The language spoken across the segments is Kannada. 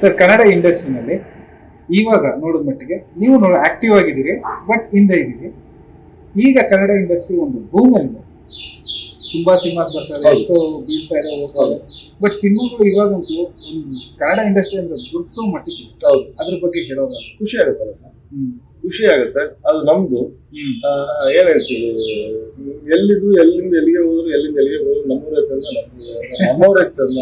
ಸರ್ ಕನ್ನಡ ಇಂಡಸ್ಟ್ರಿನಲ್ಲಿ ಇವಾಗ ನೋಡಿದ ಮಟ್ಟಿಗೆ ನೀವು ನೋಡಿ ಆಕ್ಟಿವ್ ಆಗಿದ್ದೀರಿ ಬಟ್ ಹಿಂದೆ ಇದ್ದೀರಿ. ಈಗ ಕನ್ನಡ ಇಂಡಸ್ಟ್ರಿ ಒಂದು ಭೂಮಿಯಲ್ಲಿ ತುಂಬಾ ಸಿನಿಮಾಸ್ ಬರ್ತಾರೆ. ಎಷ್ಟೋ ಬೀಳ್ತಾ ಇದೆ ಹೋಗ್ತಾರೆ ಬಟ್ ಸಿನಿಮಾಗಳು ಇವಾಗಂತೂ ಒಂದು ಕನ್ನಡ ಇಂಡಸ್ಟ್ರಿ ಅಂದ್ರೆ ಗುರುತಿಸೋ ಮಟ್ಟಿಗೆ ಹೌದು. ಅದ್ರ ಬಗ್ಗೆ ಹೇಳೋದ ಖುಷಿ ಆಗುತ್ತಲ್ಲ ಸರ್ ಹ್ಮ್. ಖುಷಿ ಆಗುತ್ತೆ. ಅದು ನಮ್ದು. ಏನ್ ಹೇಳ್ತೀವಿ ಎಲ್ಲಿದ್ರು ಎಲ್ಲಿಂದ ಎಲ್ಲಿಗೆ ಹೋದ್ರು ಎಲ್ಲಿಂದ ಎಲ್ಲಿಗೆ ಹೋದ್ರು ನಮ್ಮೂರೇ ಚಂದ ನಮ್ಮೂರೇ ಚಂದ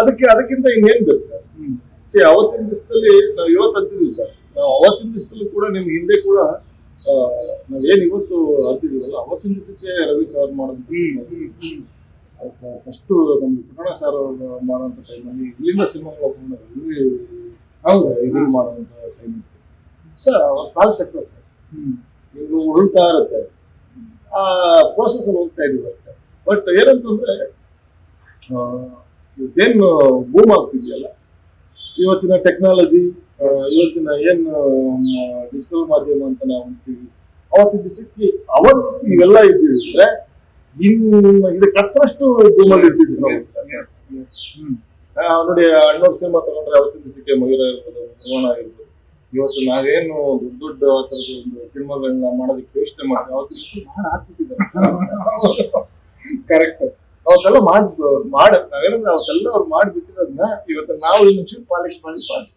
ಅದಕ್ಕೆ ಅದಕ್ಕಿಂತ ಇನ್ನೇನ್ ಬೇಕು ಸರ್? ಸಿ ಅವತ್ತಿನ ದಿವಸದಲ್ಲಿ ನಾವು ಇವತ್ತು ಅಂತಿದ್ವಿ ಸರ್. ನಾವು ಅವತ್ತಿನ ದಿವಸದಲ್ಲೂ ಕೂಡ ನಿಮ್ಗೆ ಹಿಂದೆ ಕೂಡ ನಾವೇನ್ ಇವತ್ತು ಅಂತಿದೀವಲ್ಲ ಅವತ್ತಿನ ದಿವಸಕ್ಕೆ ರವಿ ಸರ್ ಮಾಡೋದು ಫಸ್ಟ್ ನಮ್ಗೆ ಪುರಾಣ ಸರ್ ಮಾಡುವಂತ ಟೈಮಲ್ಲಿ ಇಲ್ಲಿಂದ ಸಿನಿಮಾ ಇಲ್ಲಿ ಹೌದು ಇದು ಮಾಡೋಂಥ ಟೈಮ್ ಸರ್ ಅವ್ರ ಕಾಲ್ ಚಕ್ರ ಸರ್ ಇವರು ಉಳ್ತಾ ಇರುತ್ತೆ. ಆ ಪ್ರೋಸೆಸ್ ಅಲ್ಲಿ ಹೋಗ್ತಾ ಇದೀವಿ ಅಷ್ಟೇ. ಬಟ್ ಏನಂತಂದ್ರೆ ಏನು ಬೂಮ್ ಆಗ್ತಿದೆಯಲ್ಲ? ಇವತ್ತಿನ ಟೆಕ್ನಾಲಜಿ ಇವತ್ತಿನ ಏನು ಡಿಜಿಟಲ್ ಮಾಧ್ಯಮ ಅಂತ ನಾವು ಅಂತೀವಿ. ಅವತ್ತು ದಿವಸಕ್ಕೆ ಅವತ್ತು ಇವೆಲ್ಲ ಇದ್ದಿದ್ರೆ ಇನ್ನು ಇದಕ್ಕೆ ಹತ್ತರಷ್ಟು ಬೂಮಲ್ಲಿ ಇರ್ತಿದ್ವಿ ನಾವು. ನೋಡಿ ಅಣ್ಣವ್ರ ಸಿನಿಮಾ ತಗೊಂಡ್ರೆ ಅವತ್ತಿನ ದಿವಸಕ್ಕೆ ಮಯೂರ ಇರ್ಬೋದು ನಿರ್ಮಾಣ ಆಗಿರ್ಬೋದು ಇವತ್ತು ನಾವೇನು ದೊಡ್ಡ ದೊಡ್ಡ ಆ ಥರದ ಒಂದು ಸಿನಿಮಾಗಳನ್ನ ಮಾಡೋದಕ್ಕೆ ಯೋಚನೆ ಮಾಡಿ ಅವತ್ತು ದಿವಸ ಮಾಡಿ ಹಾಕ್ಬಿಟ್ಟಿದ್ದಾರೆ ಕರೆಕ್ಟ್ ಅವತ್ತೆಲ್ಲ ಮಾಡ್ ಮಾಡ ನಾವೇನಂದ್ರೆ ಅವತ್ತೆಲ್ಲ ಅವ್ರು ಮಾಡಿಬಿಟ್ಟಿರೋದನ್ನ ಇವತ್ತು ನಾವು ಇನ್ನೊಂಚೂರು ಚೂರು ಪಾಲಿಶ್ ಮಾಡಿ ಪಾಲಿಶ್